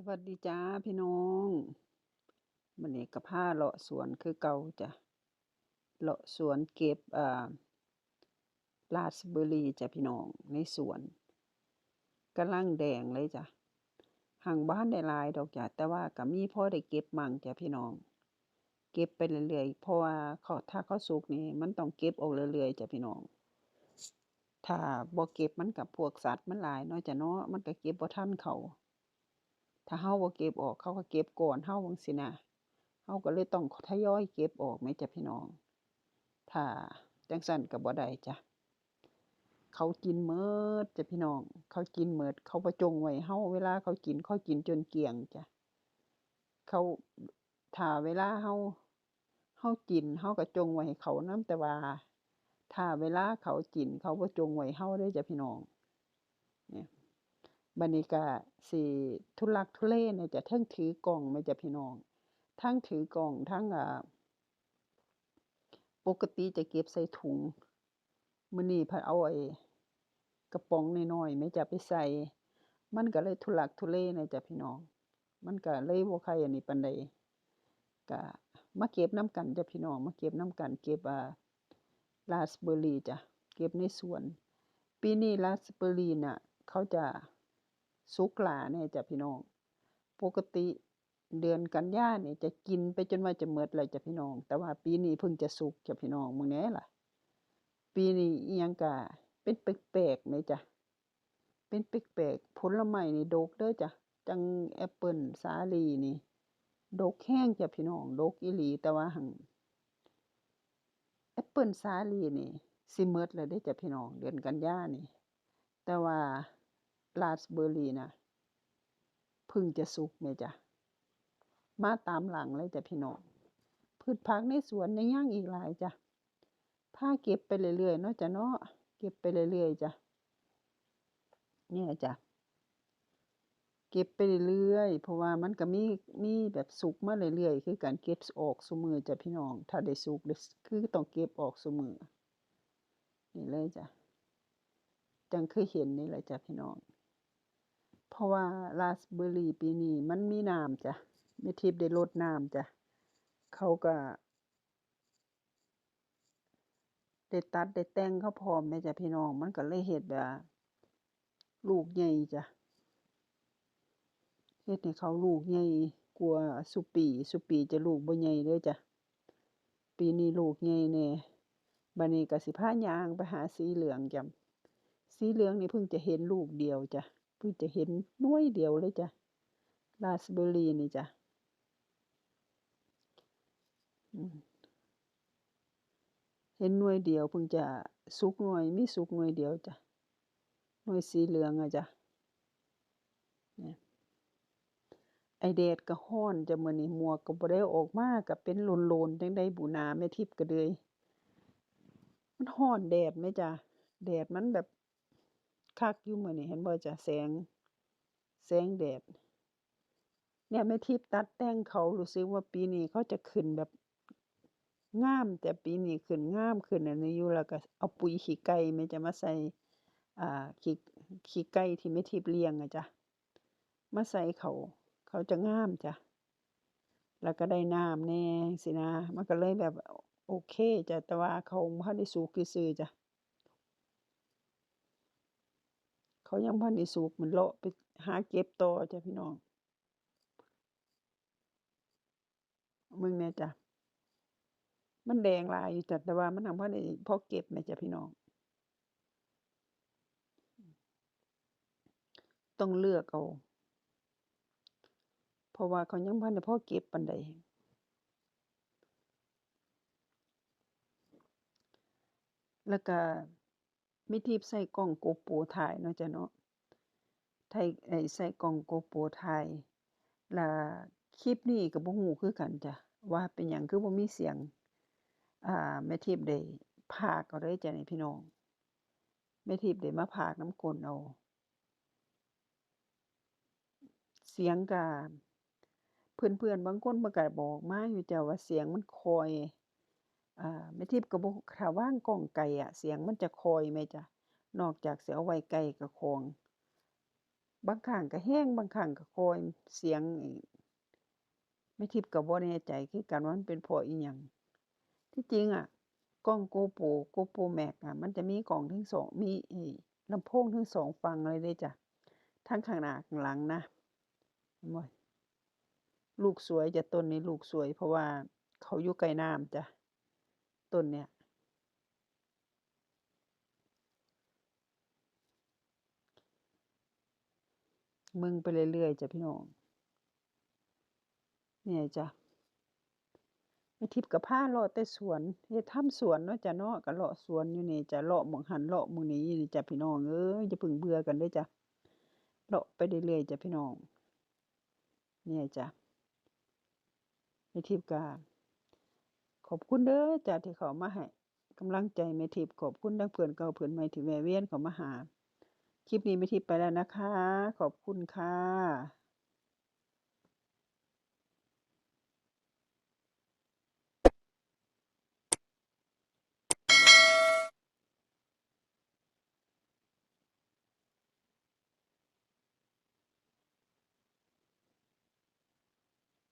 สวัสดีจ้าพี่น้องมื้อนี้ก็พาเลาะสวนคือเก่าจ้ะเลาะสวนเก็บอ่าราสเบอร์รี่จ้ะพี่น้องในสวนกำลังแดงเลยจ้ะหังบ่ทันได้ลายดอกจ้ะแต่ว่าก็มีพ่อได้เก็บมั่งจ้ะพี่น้อง เก็บไปเรื่อยๆเพราะว่าเขาถ้าเขาสุกนี่มันต้องเก็บออกเรื่อยๆจ้ะพี่น้องถ้าบ่เก็บมันก็พวกสัตว์มันหลายเนาะจ้ะเนาะมันก็เก็บบ่ทันเขา ถ้าเราบ่เก็บออกเขาก็เก็บก่อนเราจังซี้นะเราก็เลยต้องทยอยเก็บออกแหมจ้ะพี่น้อง ถ้าจังซั้นก็บ่ได้จ้ะเขากินหมดจ้ะพี่น้อง เขากินหมดเขาบ่จงไว้เราเวลาเขากินเขากินจนเกลี้ยงจ้ะเขาถ้าเวลาเราเรากินเราก็จงไว้เขาน้ำแต่ว่าถ้าเวลาเขากินเขาบ่จงไว้เราเด้จ้ะพี่น้องเนี่ย บัดนี้ก็สิทุลักทุเลแหน่ยจะเทิงถือกล้องแหมจ้ะพี่น้อง ทั้งถือกล้องทั้งอ่าปกติจะเก็บใส่ถุงมื้อนี้ผัดเอาไอ้กระป๋องน้อยๆแหมจ้ะไปใส่ มันก็เลยทุลักทุเลแหน่ยจะพี่น้อง มันก็เลยบ่ค่อยอันนี้ปานใดก็มาเก็บน้ำกันจ้ะพี่น้องมาเก็บน้ำกันเก็บอ่าราสเบอร์รี่จ้ะเก็บในสวน ปีนี้ราสเบอร์รี่น่ะเขาจะ สุกหลาแหน่ยจ้ะพี่น้อง ปกติเดือนกันยานี่จะกินไปจนว่าจะหมดแล้วจ้ะพี่น้อง แต่ว่าปีนี้เพิ่งจะสุกจ้ะพี่น้องเบิ่งแหน่ล่ะ ปีนี้อิหยังก็เป็นแปลกๆแหมจ้ะเป็นแปลกๆผลไม้นี่ดกเด้อจ้ะจังแอปเปิลสาลีนี่ดกแรงจ้ะพี่น้องดกอีหลีแต่ว่าหั้นแอปเปิลสาลีนี่สิหมดแล้วเด้จ้ะพี่น้องเดือนกันยานี่ แต่ว่า ราสเบอร์รี่นะพิ่งจะสุกแหมจ้ะ มาตามหลังเลยจ้ะพี่น้องพืชผักในสวนยังยังอีกหลายจ้ะพาเก็บไปเรื่อยๆเนาะจ้ะเนาะเก็บไปเรื่อยๆจ้ะเนี่ยจ้ะเก็บไปเรื่อยๆ เพราะว่ามันก็มีมีแบบสุกมาเรื่อยๆ คือการเก็บออกซุมื้อจ้ะพี่น้อง ถ้าได้สุกคือต้องเก็บออกซุมื้อนี่เลยจ้ะจังคือเห็นนี่แหละจ้ะพี่น้อง เพราะว่าราสเบอร์รี่ปีนี้มันมีน้ำจ้ะแม่ทิพย์ได้รดน้ำจ้ะเขาก็ได้ตัดได้แต่งเขาพร้อมแหมจ้ะพี่น้องมันก็เลยเฮ็ดแบบลูกใหญ่จ้ะเฮ็ดให้เขาลูกใหญ่กว่าซุปีซุปีจะลูกบ่ใหญ่เด้อจ้ะปีนี้ลูกใหญ่แน่บัดนี้ก็สิพายางไปหาสีเหลืองจ้ะสีเหลืองนี่เพิ่งจะเห็นลูกเดียวจ้ะ เพิ่งจะเห็นหน่วยเดียวเลยจ้ะราสเบอร์รี่นี่จ้ะเห็นหน่วยเดียวเพิ่งจะสุกหน่วยมีสุกหน่วยเดียวจ้ะหน่วยสีเหลืองอะจ้ะไอ้แดดก็ร้อนจ้ะมือนี้หมวกก็บ่ได้เอออกมาก็เป็นโลนๆจั่งใดบุนาแม่ทิพย์ก็เลยมันร้อนแดดแหมจ้ะแดดมันแบบ คักอยู่มื้อนี้เห็นบ่จ้ะแสง แสงแดด เนี่ยแม่ทิพย์ตัดแต่งเขารู้สึกว่าปีนี้เขาจะขึ้นแบบงามจ้ะปีนี้ขึ้นงามขึ้นอันนี้อยู่แล้วก็เอาปุ๋ยขี้ไก่แม่จะมาใส่อ่าขี้ขี้ไก่ที่แม่ทิพย์เลี้ยงอะจ้ะมาใส่เขาเขาจะงามจ้ะแล้วก็ได้น้ำแน่จั่งซี้นะ มันก็เลยแบบโอเคจ้ะแต่ว่าเขาบ่ทันได้สุกซื่อจ้ะ เขายังบ่ทันได้สุกมันเลาะไปหาเก็บต่อจ้ะพี่น้องเบิ่งแน่จ้ะมันแดงลายอยู่จ้ะแต่ว่ามันยังบ่ทันได้พอเก็บแหมจ้ะพี่น้อง ต้องเลือกเอาเพราะว่าเขายังบ่ทันได้พอเก็บปานใดแล้วก็ แม่ทิพย์ใส่กล้อง GoPro ถ่ายเนาะจ้ะเนาะไทยไอ้ใส่กล้อง GoPro ถ่ายแล้วคลิปนี้ก็บ่รู้คือกันจ้ะว่าเป็นหยังคือบ่มีเสียง อ่าแม่ทิพย์ได้พากเอาเลยจ้ะนี่พี่น้องแม่ทิพย์ได้มาพากนำก้นเอาเสียงก็เพื่อนๆบางคนเพิ่นก็บอกมาอยู่จ้ะว่าเสียงมันคอย อ่าแม่ทิพย์ก็บ่ถ้าวางกล้องไกลอะเสียงมันจะคอยแหมจ้ะนอกจากเสิเอาไว้ใกล้กับของบางครั้งก็แรงบางครั้งก็คอยเสียงไม่ทิพย์ก็บ่แน่ใจคือกันว่ามันเป็นพราะอิหยังที่จริงอะกล้อง GoPro GoPro Max อะมันจะมีกล้องทั้ง2มีลำโพงทั้ง2ฝั่งเลยเดะจ้ะทั้งข้างหน้าข้างหลังนะเห็นบ่ลูกสวยจะต้นนี้ลูกสวยเพราะว่าเขาอยู่ใกล้น้ำจ้ะ ต้นเนี้ยเบิ่งไปเรื่อยๆจ้ะพี่น้องเนี่ยจ้ะแม่ทิพย์ก็พาเลาะแต่สวนเฮ็ดทำสวนเนาะจ้ะเนาะก็เลาะสวนอยู่นี่จ้ะเลาะหมองหันเลาะหมองนี้นี่จ้ะพี่น้องเอ้ยอย่าพิ่งเบื่อกันเด้จ้ะเลาะไปเรื่อยๆจ้ะพี่น้อง เนี่ยจ้ะแม่ทิพย์ก็ ขอบคุณเด้อจ้าที่เขามาให้กำลังใจเมทิพขอบคุณทั้งเพื่อนเก่าเพื่อนใหม่ที่แวะเวียนเขามาหา คลิปนี้เมทิพไปแล้วนะคะ ขอบคุณค่ะ